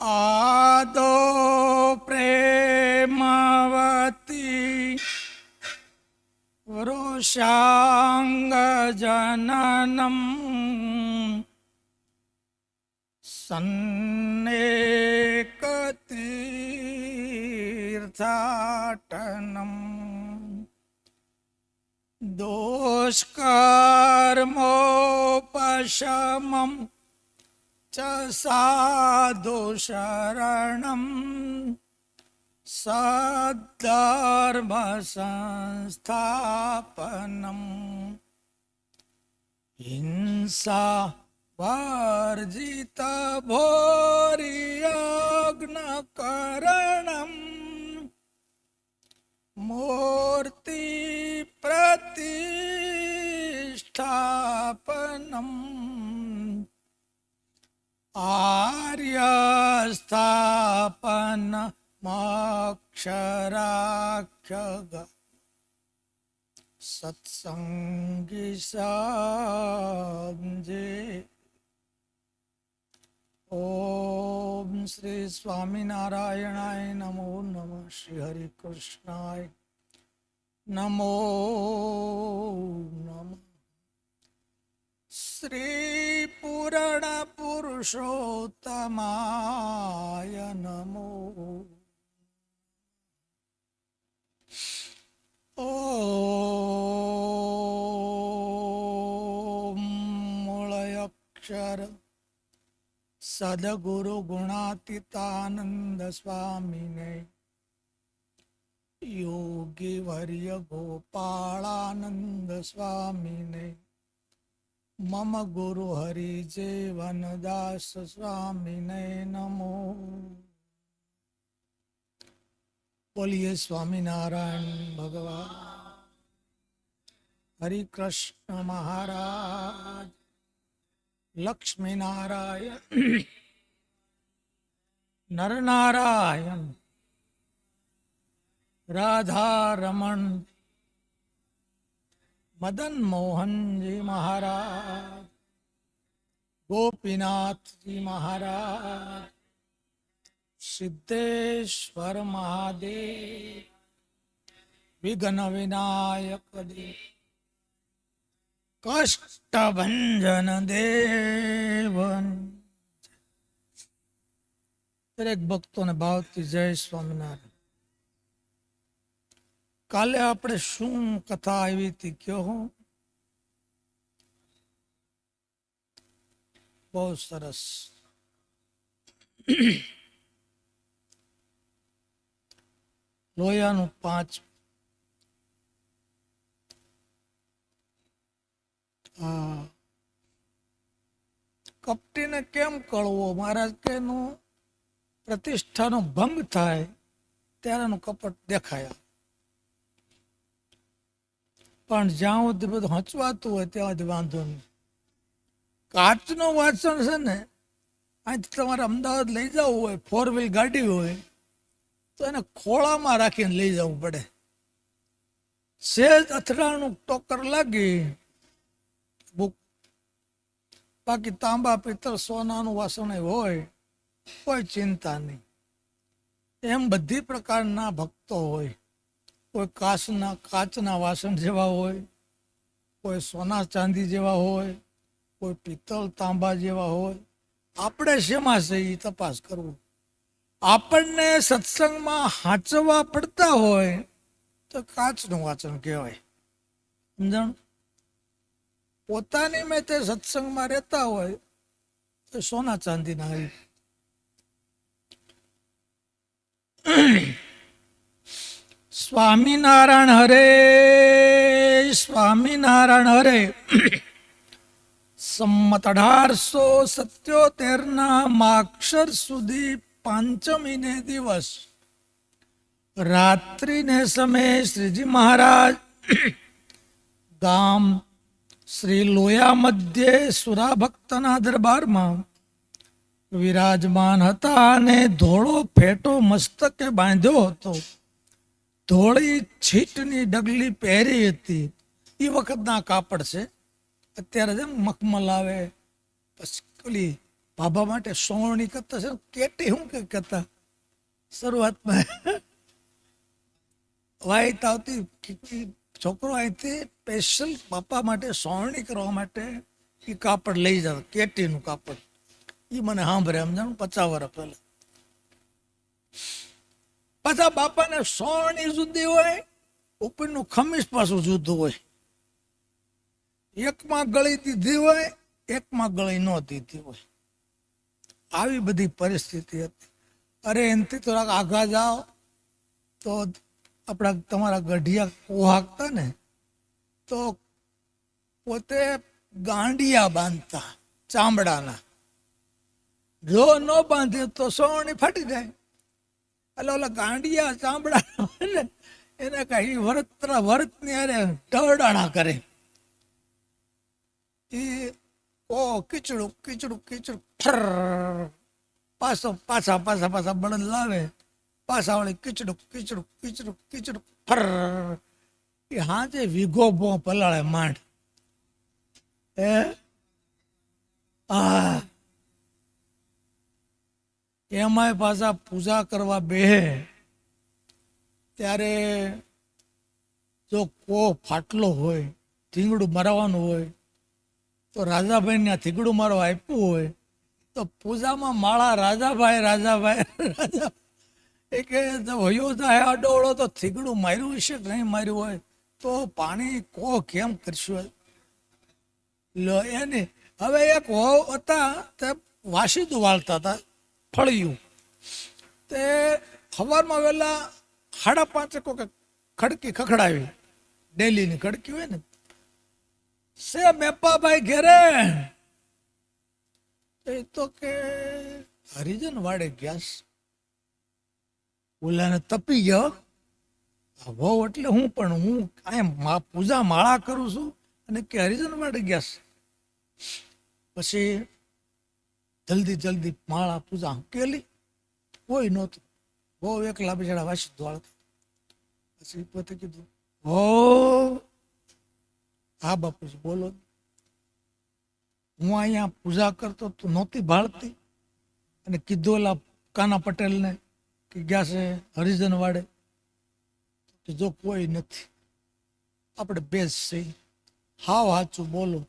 આદો પ્રેમવતી વૃષાંગ જનનમ સન્નેકતીર્થાટનમ दोष्कर्मोपशमं च साधुशरणं सद्धर्मसंस्थापनम् हिंसा वर्जितभोर्यज्ञकरणम् શ્રી સ્વામિનારાયણાય નમો નમઃ શ્રી હરિ કૃષ્ણાય નમો નમ. શ્રી પૂરણ પુરુષોત્તમાય નમો. ઓમ મૂળયક્ષર સદગુરુ ગુણાતીતાનંદ સ્વામીને યોગી વર્ય ગોપાળાનંદ સ્વામીને મમ ગુરુ હરિજેવનદાસ સ્વામીને નમો બોલીએ સ્વામિનારાયણ ભગવાન હરિ કૃષ્ણ મહારાજ લક્ષ્મીનારાયણ નરનારાયણ રાધા રમણ મદન મોહનજી મહારાજ ગોપીનાથજી મહારાજ સિદ્ધેશ્વર મહાદેવ વિઘ્ન વિનાયક દેવ કષ્ટભંજન દેવન. દરેક ભક્તોને ભાવથી જય સ્વામિનારાયણ. કાલે આપણે શું કથા આવી હતી કયો બહુ સરસ. લોયાનું પાંચ કપટીને કેમ કળવો? મહારાજ કે એનું પ્રતિષ્ઠાનો ભંગ થાય ત્યારે એનું કપટ દેખાય. પણ જ્યાં સુધી બધું હંચવાતું હોય ત્યાં સુધી વાંધો નહીં. કાચનું વાસણ છે ને, અહીંથી તમારે અમદાવાદ લઈ જવું હોય ફોર વ્હીલ ગાડી હોય, તો એને ખોળામાં રાખીને લઈ જવું પડે. સેજ અથડાણું ટોકર લાગી બુક. બાકી તાંબા, પિત્તળ, સોનાનું વાસણ હોય, કોઈ ચિંતા નહીં. એમ બધી પ્રકારના ભક્તો હોય. કોઈ કાચના કાચના વાસણ જેવા હોય, કોઈ સોના ચાંદી જેવા હોય, કોઈ પિત્તળ, તાંબા જેવા હોય. આપણે શેમાં છે એ તપાસ કરવું? આપણને સત્સંગમાં હાંચવા પડતા હોય તો કાચનું વાંચન કહેવાય. સમજણ? પોતાની મેં તે સત્સંગમાં રહેતા હોય તો સોના ચાંદીના હોય સ્વામિનારાયણ હરે સ્વામિનારાયણ હરે. સંમત અઢારસો સત્યોતેરના માક્ષર સુધી પાંચમીને દિવસ. રાત્રિને સમયે શ્રીજી મહારાજ ગામ શ્રી લોયા મધ્યે સુરા ભક્તના દરબારમાં વિરાજમાન હતા અને ધોળો ફેટો મસ્તકે બાંધ્યો હતો. ધોળી છીટની ડગલી પહેરી હતી. એ વખતના કાપડ છે. અત્યારે જેમ મખમલ આવે પછી ભાભા માટે સોવણી કરતા છે. કેટી શું કે કરતા શરૂઆતમાં વાઈટ આવતી છોકરો અહીંથી સ્પેશિયલ બાપા માટે સોવણી કરવા માટે એ કાપડ લઈ જાવ, કેટીનું કાપડ. એ મને સાંભળે સમજાણું પચાસ વર્ષ પહેલા. પાછા બાપાને સોવણી જુદી હોય, ઉપરનું ખમીસ પાછું જુદું હોય. એકમાં ગળી દીધી હોય, એકમાં ગળી ન દીધી હોય. આવી બધી પરિસ્થિતિ હતી. અરે એનાથી થોડાક આઘા જાઓ, તો આપણા તમારા ગઢિયા કોહાકતા ને તો પોતે ગાંડિયા બાંધતા, ચામડાના. જો ન બાંધે તો સોવણી ફાટી જાય. એટલે ઓલા ગાંડિયા, ચામડા એને કઈ વર્ત વરતની અરે ઢવડાણા કરે. એ, ઓ, કીચડું કીચડું કીચડું ઠર પાછો, પાછા પાછા પાછા બળદ લાવે. પાછા વળી કીચડું કીચડું કીચડું કીચડું ફર એ હાજે વિઘો ભો પલાળે માંડ. એ આ એમાંય પાછા પૂજા કરવા બેહે. ત્યારે જો કો ફાટલો હોય, થીંગડું મારવાનું હોય, તો રાજાભાઈ ને થીગડું મારવા આપ્યું હોય, તો પૂજામાં માળા રાજાભાઈ રાજાભાઈ, રાજા. એ કે વયો જાય અડોળો તો થીગડું માર્યું હશે કે નહીં માર્યું હોય? તો પાણી કો કેમ કરશું? લો, એને હવે એક વહુ હતા, તે વાસી વાળતા હતા, ફળિયું. તે સવારમાં વહેલા સાડા પાંચે કોઈક ખડકી ખખડાવી. ડેલીની ખડકી હોય ને. સે મેપાભાઈ ઘેરે. એ તો કે હરિજન વાડે ગેસ. ઓલાને તપી ગયો. વહુ એટલે હું પણ હું કાંઈ પૂજા માળા કરું છું અને કે હરિજન વાડે ગયા છે. પછી જલ્દી જલ્દી માળા પૂજા કેલી કોઈ નહોતું. બહુ એકલા બિચારા વાસી દોડતા પછી પોતે કીધું, હો. હા બાપુજી, બોલો. હું અહીંયા પૂજા કરતો તું નહોતી ભાળતી. અને કીધું ઓલા કાના પટેલને કે ગયા છે હરિજન વાડે. જો કોઈ નથી, આપણે બેસ છે હાવ હાચું બોલો.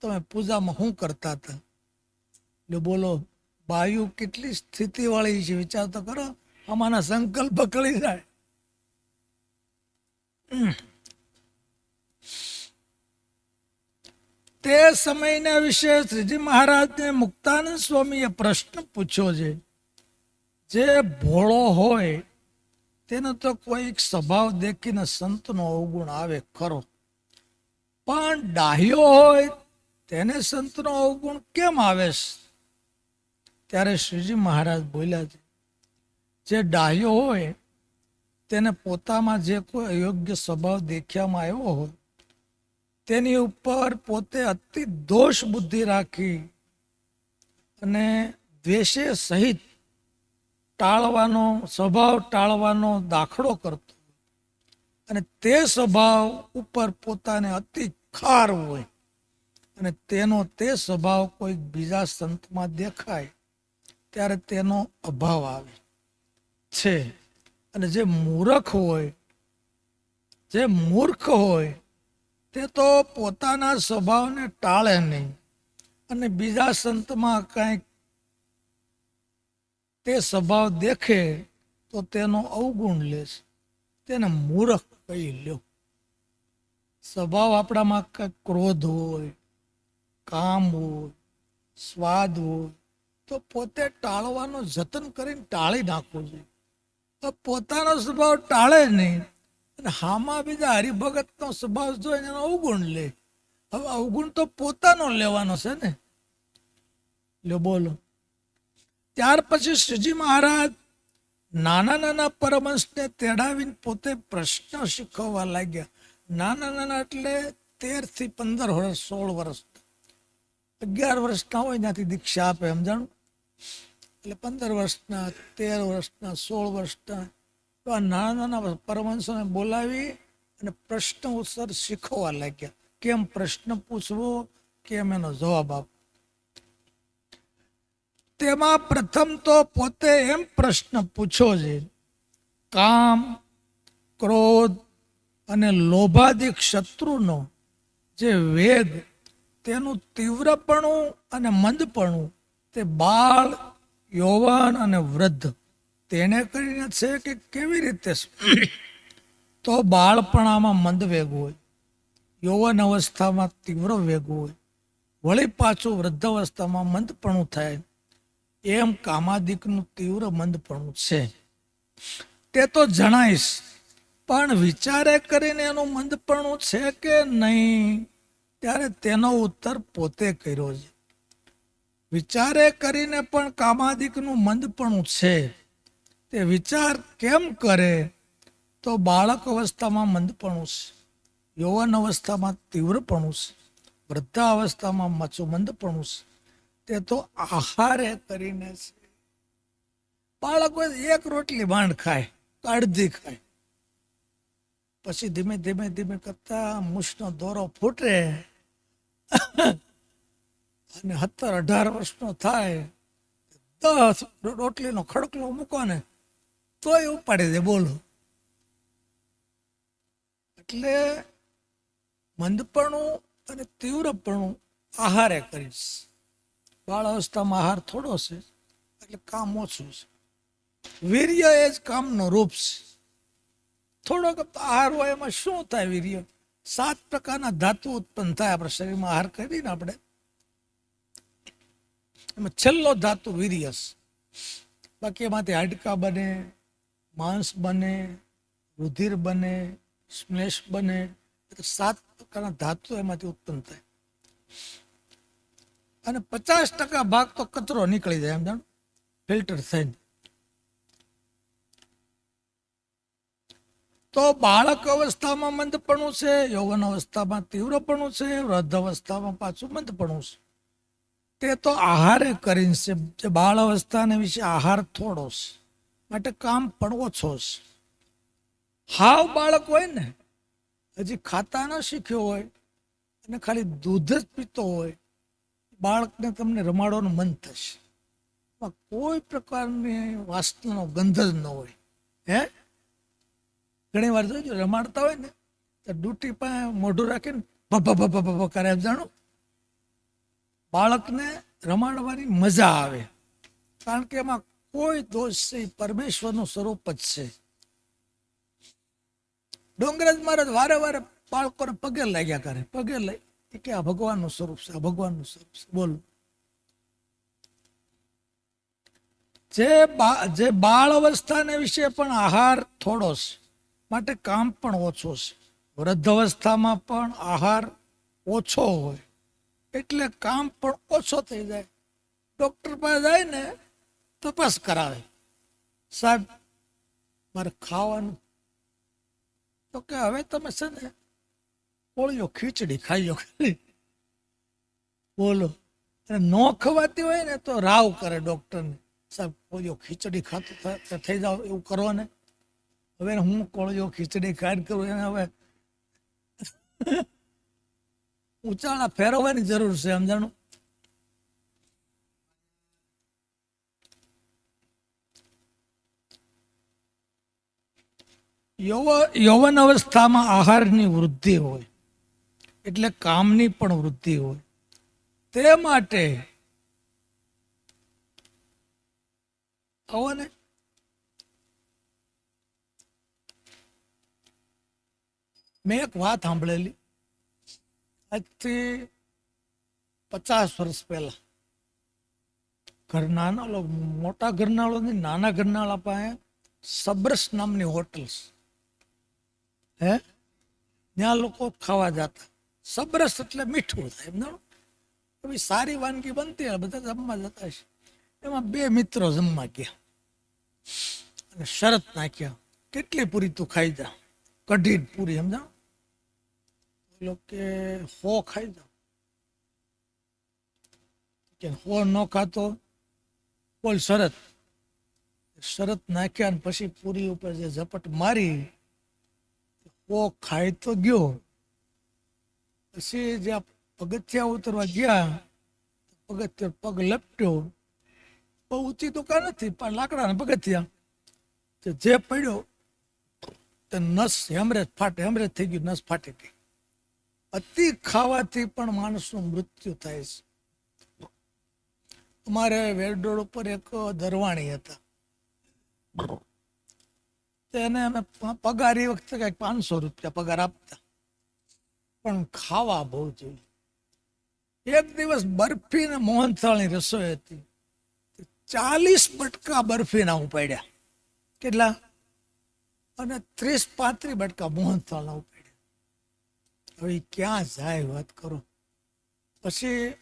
તમે પૂજામાં શું કરતા હતા? એટલે બોલો, બાયુ કેટલી સ્થિતિ વાળી છે, વિચાર તો કરો. અમારા સંકલ્પ કળી જાય. તે સમયના વિશે શ્રીજી મહારાજને મુક્તાનંદ સ્વામીએ પ્રશ્ન પૂછ્યો છે. જે ભોળો હોય તેનો તો કોઈક સ્વભાવ દેખીને સંતનો અવગુણ આવે ખરો. પણ ડાહ્યો હોય તેને સંતનો અવગુણ કેમ આવે? ત્યારે શ્રીજી મહારાજ બોલ્યા છે, જે ડાહ્યો હોય તેને પોતામાં જે કોઈ અયોગ્ય સ્વભાવ દેખ્યામાં આવ્યો હોય, તેની ઉપર પોતે અતિ દોષ બુદ્ધિ રાખી અને દ્વેષે સહિત ટાળવાનો, સ્વભાવ ટાળવાનો દાખલો કરતો અને તે સ્વભાવ ઉપર પોતાને અતિ ખાર હોય. અને તેનો તે સ્વભાવ કોઈ બીજા સંતમાં દેખાય, ત્યારે તેનો અભાવ આવે છે. અને જે મૂર્ખ હોય, જે મૂર્ખ હોય, તે તો પોતાના સ્વભાવને ટાળે નહીં. અને બીજા સંતમાં કાંઈક તે સ્વભાવ દેખે તો તેનો અવગુણ લે છે. તેને મૂર્ખ કહી લ્યો. સ્વભાવ આપણામાં કંઈક ક્રોધ હોય, કામ હોય, સ્વાદ હોય, તો પોતે ટાળવાનો જતન કરીને ટાળી નાખવું જોઈએ. પોતાનો સ્વભાવ ટાળે નહીં અને હામાં બીજા હરિભગતનો સ્વભાવ જોઈને એનો અવગુણ લે. હવે અવગુણ તો પોતાનો લેવાનો છે ને. લ્યો બોલો. ત્યાર પછી શ્રીજી મહારાજ નાના નાના પરમંશને તેડાવીને પોતે પ્રશ્ન શીખવવા લાગ્યા. નાના નાના એટલે તેરથી પંદર વર્ષ, સોળ વર્ષ. અગિયાર વર્ષના હોય ત્યાંથી દીક્ષા આપે, સમજાણું? એટલે પંદર વર્ષના, તેર વર્ષના, સોળ વર્ષના. એવા નાના નાના પરમહંસોને બોલાવી અને પ્રશ્ન ઉત્તર શીખવવા લાગ્યા. કેમ પ્રશ્ન પૂછવો? કેમ એનો જવાબ આપવો? તેમાં પ્રથમ તો પોતે એમ પ્રશ્ન પૂછો છે. કામ, ક્રોધ અને લોભાદિક શત્રુનો જે વેગ, તેનું તીવ્રપણું અને મંદપણું, તે બાળ, યૌવન અને વૃદ્ધ, તેને કરીને છે કે કેવી રીતે તો બાળપણામાં મંદ વેગ હોય, યૌવન અવસ્થામાં તીવ્ર વેગ હોય, વળી પાછું વૃદ્ધ અવસ્થામાં મંદપણું થાય. એમ કામાદિકનું તીવ્ર મંદપણું છે. તે તો જણાઈશ, પણ વિચારે કરીને એનું મંદપણું છે કે નહીં? ત્યારે તેનો ઉત્તર પોતે કર્યો છે. વિચારે કરીને પણ કામાદિકનું મંદપણું છે. તે વિચાર કેમ કરે? તો બાળક અવસ્થામાં મંદપણું છે. યૌવન અવસ્થામાં તીવ્રપણું છે. વૃદ્ધા અવસ્થામાં મચું મંદપણું છે. તે તો આહારે કરીને છે. બાળકો એક રોટલી માંડ ખાય, તો અડધી ખાય. પછી ધીમે ધીમે ધીમે કરતા મૂછનો દોરો ફૂટે અને સત્તર અઢાર વર્ષનો થાય, દસ રોટલીનો ખડકલો મૂકો ને તોય ઉપાડી દે, બોલો. એટલે મંદપણું અને તીવ્રપણું આહારે કરીશ. બાળ અવસ્થામાં આહાર થોડો છે, એટલે કામ ઓછું છે. વીર્ય એ જ કામનો રૂપ છે. થોડોક આહાર હોય એમાં શું થાય વીર્ય? સાત પ્રકારના ધાતુ ઉત્પન્ન થાય આપણા શરીરમાં આહાર કરીને આપણે. એમાં છેલ્લો ધાતુ વીર્ય બાકી એમાંથી હાડકા બને, માંસ બને, રુધિર બને શ્લેષ બને સાત પ્રકારના ધાતુ એમાંથી ઉત્પન્ન થાય. અને પચાસ ટકા ભાગ તો કચરો નીકળી જાય, એમ જાણ? ફિલ્ટર થઈને. તો બાળક અવસ્થામાં મંદપણું છે, યૌવન અવસ્થામાં તીવ્રપણું છે, વૃદ્ધ અવસ્થામાં પાછું મંદપણું છે. તે તો આહારે કરીને છે, જે બાળ અવસ્થાને વિશે આહાર થોડો છે, માટે કામ પણ ઓછો છે. હાવ બાળક હોય ને, હજી ખાતા ન શીખ્યો હોય, અને ખાલી દૂધ જ પીતો હોય બાળકને તમને રમાડવાનું મન થશે. કોઈ પ્રકારની વાસનાનો ગંધ જ ન હોય. હે? ઘણી વાર જોઈજો રમાડતા હોય ને, તો ડૂટી પાસે મોઢું રાખીને ભભા ભભા ભભા કરે. એમ જાણો? બાળકને રમાડવાની મજા આવે. કારણ કે એમાં કોઈ દોષ છે પરમેશ્વરનું સ્વરૂપ જ છે. ડોંગરાજ મહારાજ વારે વારે બાળકોને પગે લાગ્યા કરે, પગે લઈ એ કે આ ભગવાનનું સ્વરૂપ છે, આ ભગવાનનું સ્વરૂપ છે. બોલો. જે જે બાળ અવસ્થાને વિશે પણ આહાર થોડો છે, માટે કામ પણ ઓછો છે. વૃદ્ધ અવસ્થામાં પણ આહાર ઓછો હોય, એટલે કામ પણ ઓછો થઈ જાય. ડોક્ટર પાસે જાય ને, તપાસ કરાવે. સાહેબ, મારે ખાવાનું. તો કે હવે તમે છે ને કોળીઓ ખીચડી ખાઈઓ ખાલી બોલો. ન ખવાતી હોય ને તો રાવ કરે ડોક્ટરને. સાહેબ કોળીઓ ખીચડી ખાતું થઈ જાવ એવું કરો ને. હવે હું કોળીઓ ખીચડી ખાઈને કરું એને હવે ઉચાળા ફેરવવાની જરૂર છે, સમજાણું? યૌવ- યૌવન અવસ્થામાં આહારની વૃદ્ધિ હોય. એટલે કામની પણ વૃદ્ધિ હોય. તે માટે આવો ને. મેં એક વાત સાંભળેલી. આજથી પચાસ વર્ષ પહેલા. ઘરના નાના મોટા ઘરનાળો ને નાના ઘરનાળા પાસે સબ્રસ નામની હોટલ્સ. હે? ત્યાં લોકો ખાવા જતા. સબ્રસ એટલે મીઠું થાય, એમ એવી સારી વાનગી બનતી હોય બધા જમવા જતા છે એમાં બે મિત્રો જમવા ગયા. અને શરત નાખ્યા. કેટલી પૂરી તું ખાઈ જા. કઢી પૂરી સમજાણો પેલો કે હો ખાઈ જા. કે હો ન ખાતો, બોલ શરત. શરત નાખ્યા અને પછી પૂરી ઉપર જે ઝપટ મારી, હો ખાઈ તો ગયો. પછી જ્યાં પગથિયા ઉતરવા ગયા, પગથિયા પગ લપટ્યો. બહુ ઊંચી દુકાન નથી પણ લાકડાના પગથિયા. તે જે પડ્યો, તે નસ હેમરેજ ફાટે, હેમરેજ થઈ ગયું, નસ ફાટી ગઈ. અતિ ખાવાથી પણ માણસનું મૃત્યુ થાય છે. અમારે વેરડોળ ઉપર એક દરવાણી હતા. તેને અમે પગાર એ વખતે કંઈક પાંચસો રૂપિયા પગાર આપતા. પણ ખાવા બહુ જોઈએ. એક દિવસ બરફી ને મોહનથાળની રસોઈ હતી. ચાલીસ બટકા બરફીના ઉપાડ્યા. કેટલા? અને ત્રીસ પાંત્રીસ બટકા મોહનથાળના ઉપાડ્યા. હવે ક્યાં જાય વાત કરો. પછી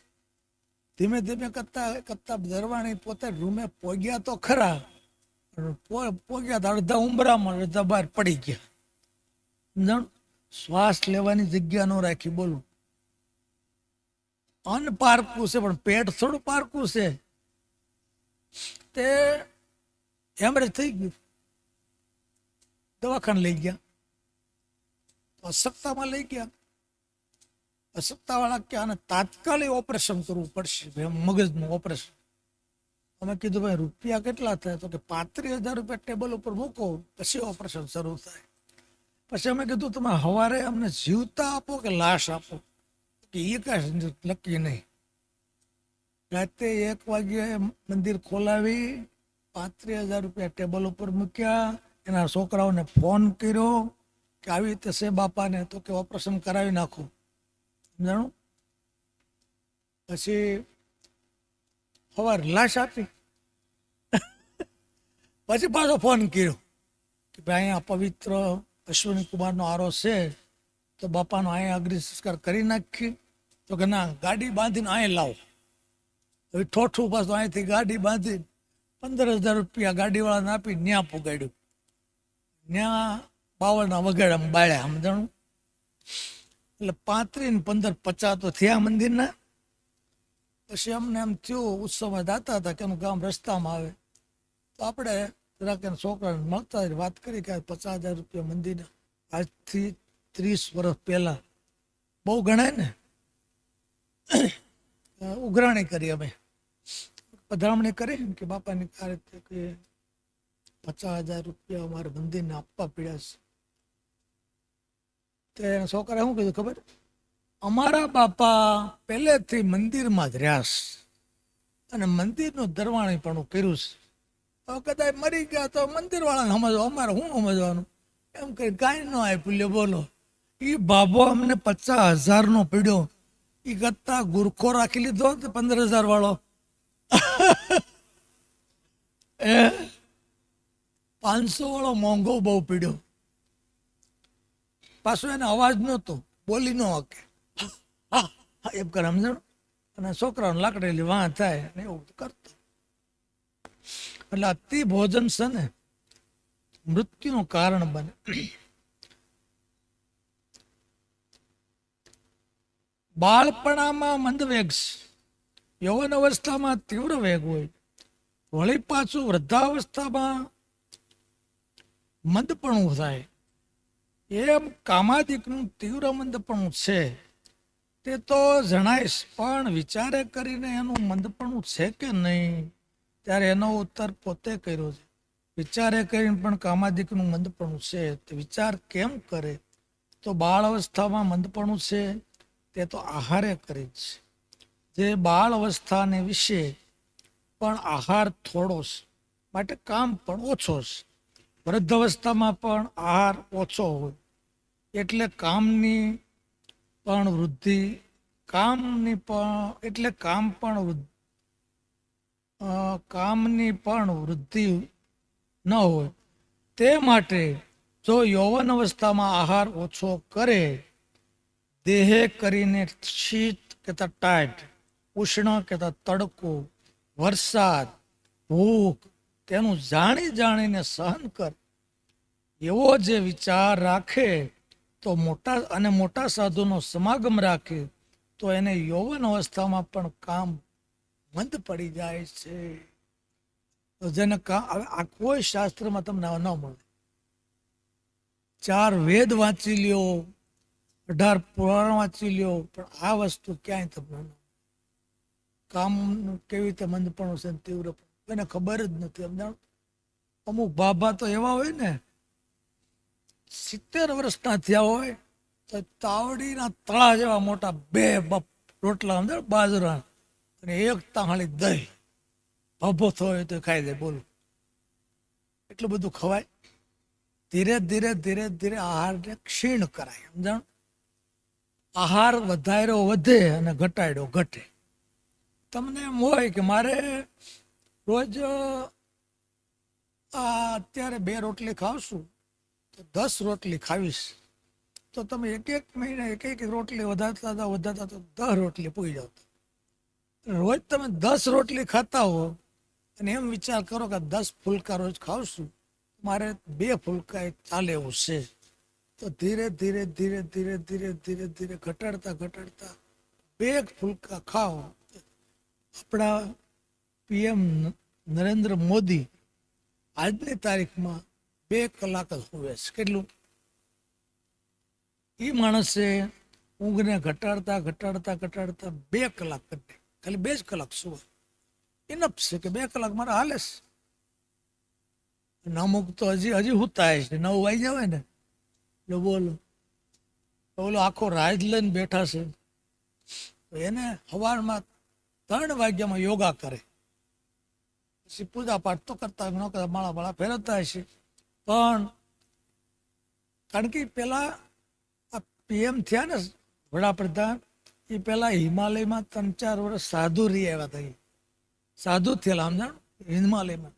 ધીમે ધીમે કરતા કરતા દરવાણી પોતે રૂમે પોગ્યા તો ખરા પોગ્યા તો અડધા ઉંબરામાં અડધા બહાર પડી ગયા? શ્વાસ લેવાની જગ્યા ન રાખી, બોલું. અન્ન પારકું છે, પણ પેટ થોડું પારકું છે. તે હેમરેજ થઈ ગયું. દવાખાને લઈ ગયા. તો અશક્તામાં લઈ ગયા. અશક્તાવાળા કે આને તાત્કાલિક ઓપરેશન કરવું પડશે મગજનું ઓપરેશન. અમે કીધું, ભાઈ, રૂપિયા કેટલા થાય? તો કે, પાંત્રીસ હજાર રૂપિયા ટેબલ ઉપર મૂકો, પછી ઓપરેશન શરૂ થાય. પછી અમે કીધું, તમે સવારે અમને જીવતા આપો કે લાશ આપો? કે એ કાંઈ નક્કી નહીં. રાતે એક વાગ્યે મંદિર ખોલાવી, પાંત્રીસ હજાર રૂપિયા ટેબલ ઉપર મૂક્યા, એના છોકરાઓને ફોન કર્યો કે આવી રીતે છે બાપાને તો કે ઓપરેશન કરાવી નાખો. સમજાણું? પછી સવારે લાશ આપી. પછી પાછો ફોન કર્યો કે ભાઈ અહીંયા પવિત્ર અશ્વિની કુમારનો આરો છે, તો બાપાનો અહીંયા અગ્નિ સંસ્કાર કરી નાખી. તો કે ના, ગાડી બાંધીને અહીંયા લાવો. હવે ઠોઠું પાછું અહીંથી ગાડી બાંધી પંદર હજાર રૂપિયા ગાડીવાળાને આપી ન્યા પુગાડ્યું. ન્યા બાવળના વગાડ્યા બાળ્યા, સમજણું? એટલે પાંત્રીસ ને પંદર પચાસ તો થયા મંદિરના. પછી અમને એમ થયું, ઉત્સવમાં જાતા હતા કે એનું ગામ રસ્તામાં આવે. તો આપણે જરાક છોકરાને મળતા વાત કરી કે પચાસ હજાર રૂપિયા મંદિર આજથી ત્રીસ વર્ષ પહેલા. બહુ ગણાય ને? ઉઘરાણી કરી અમે. પધરામણી કરી કે બાપાની આ રીતે કે પચાસ હજાર રૂપિયા અમારે મંદિરને આપવા પડ્યા છે. તે છોકરાએ શું કીધું ખબર? અમારા બાપા પહેલેથી મંદિરમાં જ રહ્યા છે. અને મંદિરનું દરવાણી પણ કર્યું છે. કદાચ મરી ગયા તો મંદિર વાળાને સમજવા, અમારે શું સમજવાનું? એમ કરી કાંઈ ન આપ્યું બોલો. એ બાબો અમને પચાસ હજારનો પીડ્યો. એ કરતા ગુરખો રાખી લીધો તે પંદર હજાર વાળો એ પાંચસો વાળો મોંઘો બહુ પીડ્યો. પાછો એને અવાજ નહોતો, બોલી ન હકે. એમ કરે સમજણ? અને છોકરાઓને લાકડેલી વાહ થાય એવું કરતો. એટલે અતિ ભોજન છે ને મૃત્યુનું કારણ બને. બાળપણામાં મંદ વેગ યૌવન અવસ્થામાં તીવ્ર વેગ હોય. વળી પાછું વૃદ્ધાવસ્થામાં મંદપણું થાય. એમ કામાદિકનું તીવ્ર મંદપણું છે. તે તો જણાય પણ વિચારે કરીને એનું મંદપણું છે કે નહીં? ત્યારે એનો ઉત્તર પોતે કર્યો છે. વિચારે કરીને પણ કામાદિકનું મંદપણું છે. તે વિચાર કેમ કરે? તો બાળ અવસ્થામાં મંદપણું છે, તે તો આહારે કરે છે. જે બાળ અવસ્થાને વિશે પણ આહાર થોડો છે, માટે કામ પણ ઓછો છે. વૃદ્ધ અવસ્થામાં પણ આહાર ઓછો હોય. એટલે કામની પણ વૃદ્ધિ, કામની પણ, એટલે કામ પણ વૃદ્ધ. કામની પણ વૃદ્ધિ ન હોય. તે માટે જો યૌવન અવસ્થામાં આહાર ઓછો કરે, દેહે કરીને શીત કેતા ટાઈટ ઉષ્ણ કેતા તડકો, વરસાદ, ભૂખ, તેનું જાણી જાણીને સહન કર. એવો જે વિચાર રાખે, તો મોટા અને મોટા સાધુનો સમાગમ રાખે, તો એને યૌવન અવસ્થામાં પણ કામ મંદ પડી જાય છે. તો જેને આ કોઈ શાસ્ત્રમાં તમને ન મળે. ચાર વેદ વાંચી લ્યો, અઢાર પુરાણ વાંચી લ્યો, પણ આ વસ્તુ ક્યાંય તમને ન કેવી રીતે મંદપણું છે તીવ્ર એને ખબર જ નથી, સમજાણ? અમુક બાબા તો એવા હોય ને, સિત્તેર વર્ષના થયા હોય, તો તાવડીના તળા જેવા મોટા બે બપ રોટલા અંદર બાજરા અને એક તાહાળી દહીં ભભો થયો તો ખાઈ દે બોલું. એટલું બધું ખવાય. ધીરે ધીરે ધીરે ધીરે આહારને ક્ષીણ કરાય, સમજણ? આહાર વધાર્યો વધે અને ઘટાડ્યો ઘટે. તમને એમ હોય કે મારે રોજ આ અત્યારે બે રોટલી ખાવશું, તો દસ રોટલી ખાવીશ. તો તમે એક એક મહિને એક એક રોટલી વધારતા હતા, વધારતા તો દસ રોટલી પૂરી જાવ રોજ તમે દસ રોટલી ખાતા હો અને એમ વિચાર કરો કે દસ ફુલકા રોજ ખાવશું મારે બે ફુલકા ચાલે એવું છે. તો ધીરે ધીરે ધીરે ધીરે ધીરે ધીરે ધીરે ઘટાડતા ઘટાડતા બે ફુલકા ખાઓ. આપણા પીએમ નરેન્દ્ર મોદી આજની તારીખમાં બે કલાક જ હોવે છે. કેટલું? એ માણસે ઊંઘને ઘટાડતા ઘટાડતા ઘટાડતા બે કલાક કરી. ખાલી બે જ કલાક સુવે. ઇનફ છે કે બે કલાક મારે હાલે છે. અમુક તો હજી હજી હુતાય છે. નવ વાઈ જવાય ને. એટલે બોલો. બોલો આખો રાજ લઈને બેઠા છે. તો એને સવારમાં ત્રણ વાગ્યામાં યોગા કરે. પછી પૂજા પાઠ તો કરતા ન કરતા માળા માળા ફેરવતા હશે. પણ કારણ કે પેલા આ પીએમ થયા ને વડાપ્રધાન એ પેલા હિમાલયમાં ત્રણ ચાર વર્ષ સાધુ રહી આવ્યા થઈ સાધુ થયેલા, સમજાણ? હિમાલયમાં.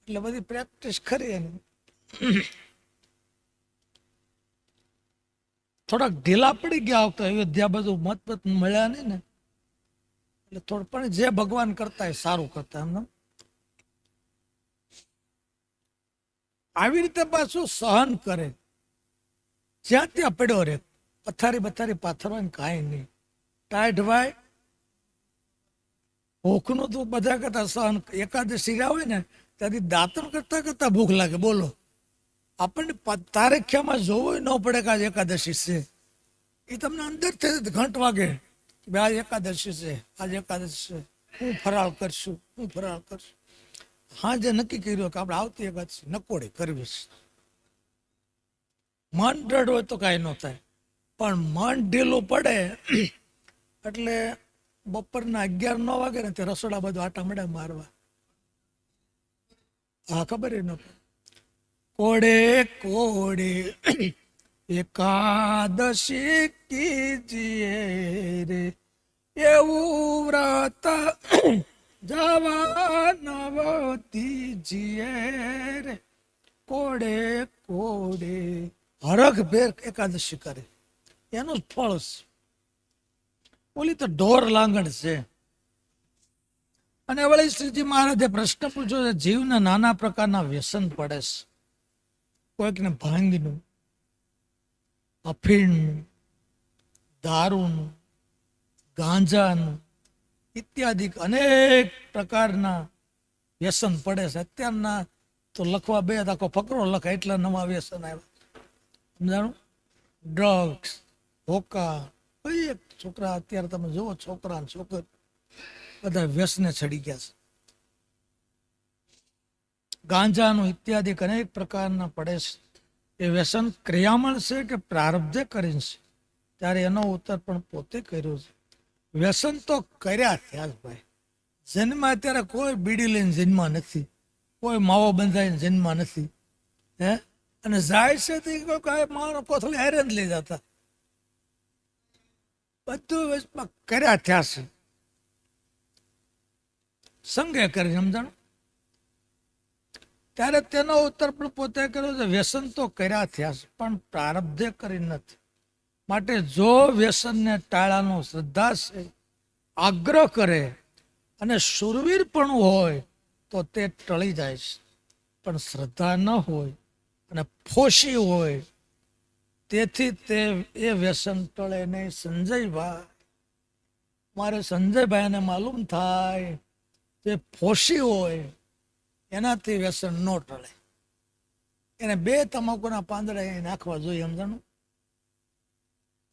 એટલે બધી પ્રેક્ટિસ કરી એની થોડાક ઢીલા પડી ગયા આવતા અયોધ્યા બધું મત મત મળ્યા નહીં ને. એટલે થોડું, પણ જે ભગવાન કરતા એ સારું કરતા એમને આવી રીતે પાછું સહન કરે. જ્યાં ત્યાં પડ્યો રે પથારી બથારી પાથરવાની કાંઈ નહીં. ટાઈટ ભાઈ ભૂખનું તો બધા કરતા સહન એકાદશી હોય ને, ત્યાંથી દાંતણ કરતા કરતા ભૂખ લાગે. બોલો. આપણને તારેખ્યામાં જોવું ન પડે કે આજ એકાદશી છે. એ તમને અંદરથી જ ઘંટ વાગે કે ભાઈ આજ એકાદશી છે આજ એકાદશી છે. હું ફરાળ કરશું, હું ફરાળ કરશું. હા જે નક્કી કર્યું કે આપણે આવતી એકાદશી નકોડી કરવી છે. મન દ્રઢ હોય તો કાંઈ ન થાય. પણ મન ઢીલું પડે. એટલે બપોરના અગિયાર ન વાગે ને તે રસોડા બધું આટા મળે મારવા. હા, ખબર ન કોડે કોડે, એકાદશી કીજીએ રે. એવું વ્રત જવા નવતીજીએ રે. કોડે કોડે હરખ ભેર એકાદશી કરે. એનું જ ફળ ઓલી તો ઢોર લાંગણ છે. અને વળી શ્રીજી મહારાજે પ્રશ્ન પૂછ્યો છે, જીવના નાના પ્રકારના વ્યસન પડે છે. કોઈકને ભાંગનું, અફીણનું, દારૂનું, ગાંજાનું ઇત્યાદિ અનેક પ્રકારના વ્યસન પડે છે. અત્યારના તો લખવા બે આખો ફકરો લખાય, એટલા નવા વ્યસન આવ્યા. સમજાણું? ડ્રગ્સ હોકા એક છોકરા અત્યારે તમે જુઓ છોકરા ને બધા વ્યસને ચડી ગયા છે. ગાંજાનું ઇત્યાદિ અનેક પ્રકારના પડે છે. એ વ્યસન ક્રિયામણ છે કે પ્રારબ્ધે કરીને છે? ત્યારે એનો ઉત્તર પણ પોતે કર્યો છે. વ્યસન તો કર્યા થયા જ ભાઈ. જન્મ અત્યારે કોઈ બીડી લઈને જન્મા નથી. કોઈ માવો બંધાઈને જન્મા નથી. હે? અને જાય છે તે મારો કોથળી હારે જ લઈ જતા. બધું વચમાં કર્યા થયા છે. સંગે કરી, સમજણ? ત્યારે તેનો ઉત્તર પણ પોતે કર્યો છે, વ્યસન તો કર્યા થયા છે, પણ પ્રારબ્ધે કરી નથી. માટે જો વ્યસનને ટાળાનો શ્રદ્ધા છે, આગ્રહ કરે અને શુરવીર પણ હોય, તો તે ટળી જાય છે. પણ શ્રદ્ધા ન હોય અને ફોશી હોય તેથી તે એ વ્યસન ટળે નહીં. સંજયભાઈ, મારે સંજયભાઈને માલુમ થાય તે ફોસી હોય એનાથી વ્યસન ન ટળે. એને બે તમાકુના પાંદડા એ નાખવા જોઈએ, સમજાણું?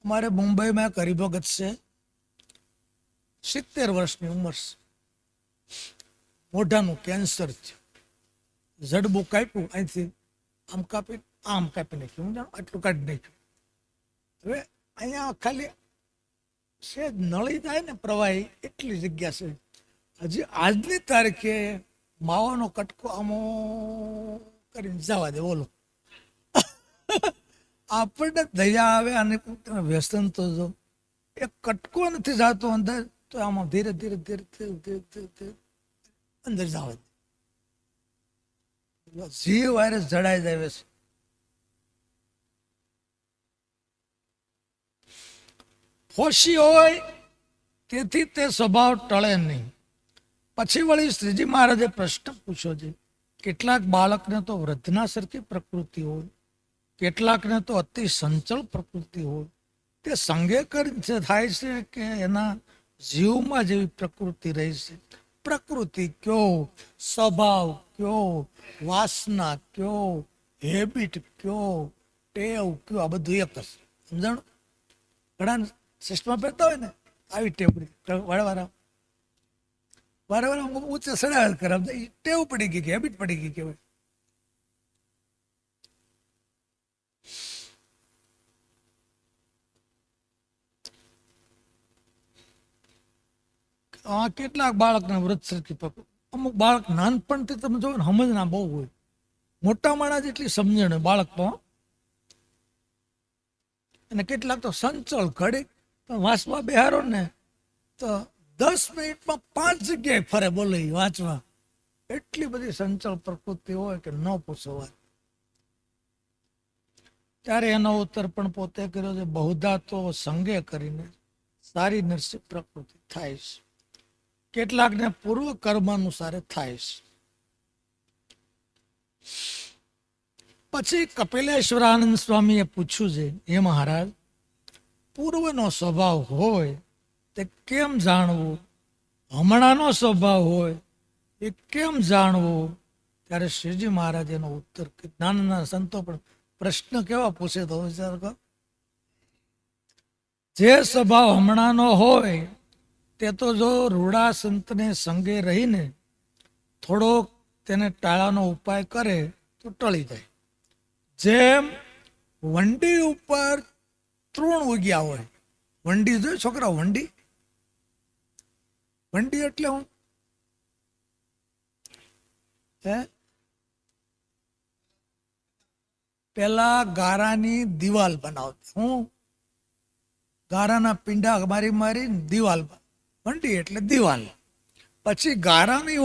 મારે મુંબઈમાં એક હરિભગત છે. સિત્તેર વર્ષની ઉંમર છે. મોઢાનું કેન્સર થયું. જડબું કાપ્યું, અહીંથી આમ કાપી આમ કાપી નાખ્યું હું જાણું આટલું કાઢી નાખ્યું હવે અહીંયા ખાલી છે નળી થાય ને પ્રવાહી, એટલી જગ્યા છે. હજી આજની તારીખે માવાનો કટકો આમો કરીને જવા દે, બોલો. આપણને દયા આવે અને તમે વ્યસન તો જો. એ કટકો નથી જાતો અંદર, તો આમાં ધીરે ધીરે ધીરે ધીરે ધીરે ધીરે અંદર જવા દે. જી વાયરસ જડાઈ જાય છે. ફોસી હોય, તેથી તે સ્વભાવ ટળે નહીં. પછી વળી શ્રીજી મહારાજે પ્રશ્ન પૂછ્યો છે, કેટલાક બાળકને તો વૃદ્ધના સરખી પ્રકૃતિ હોય, કેટલાકને તો અતિ સંચળ પ્રકૃતિ હોય. તે સંગે કરીને થાય છે કે એના જીવમાં જેવી પ્રકૃતિ રહી છે? પ્રકૃતિ કયો? સ્વભાવ કયો? વાસના કયો? હેબિટ કયો? ટેવ કયો? આ બધું એક હશે સમજણ? ઘણા ચશ્મા પહેરતા હોય ને, આવી ટેવ પડી. વાળવાળા વારવાર સડાવેલ કરે. આમ ટેવ પડી ગઈ કે હેબિટ પડી ગઈ કહેવાય આ કેટલાક બાળકના વ્રત સરખી પક અમુક બાળક નાનપણથી તમે જોવો ને, સમજના બહુ હોય. મોટા માણસ જેટલી સમજણ બાળકમાં અને કેટલાક તો સંચળ ઘડી પણ વાંચવા બેહારો ને, તો દસ મિનિટમાં પાંચ જગ્યાએ ફરે બોલે વાંચવા. એટલી બધી સંચળ પ્રકૃતિ હોય કે ન પૂછો વાત. ત્યારે એનો ઉત્તર પણ પોતે કર્યો છે બહુધા તો સંગે કરીને સારી નરસિંહ પ્રકૃતિ થાય છે. કેટલાકને પૂર્વ કર્મ અનુસારે થાય છે. પછી કપિલેશ્વરાનંદ સ્વામીએ પૂછ્યું છે, હે મહારાજ પૂર્વનો સ્વભાવ હોય, તે કેમ જાણવું? હમણાંનો સ્વભાવ હોય, એ કેમ જાણવું? ત્યારે શ્રીજી મહારાજ એનો ઉત્તર નાના સંતો પણ પ્રશ્ન કેવા પૂછે તો જે સ્વભાવ હમણાંનો હોય, તે તો જો રૂડા સંતને સંગે રહીને થોડોક તેને ટાળાનો ઉપાય કરે, તો ટળી જાય. જેમ વંડી ઉપર તૃણ ઉગ્યા હોય. વંડી જોઈ છોકરા વંડી? વંડી એટલે હે? પેલા ગારાની દિવાલ બનાવતી. હું? ગારાના પિંડા મારી મારી દિવાલ વંડી એટલે દિવાલ. પછી ગારાની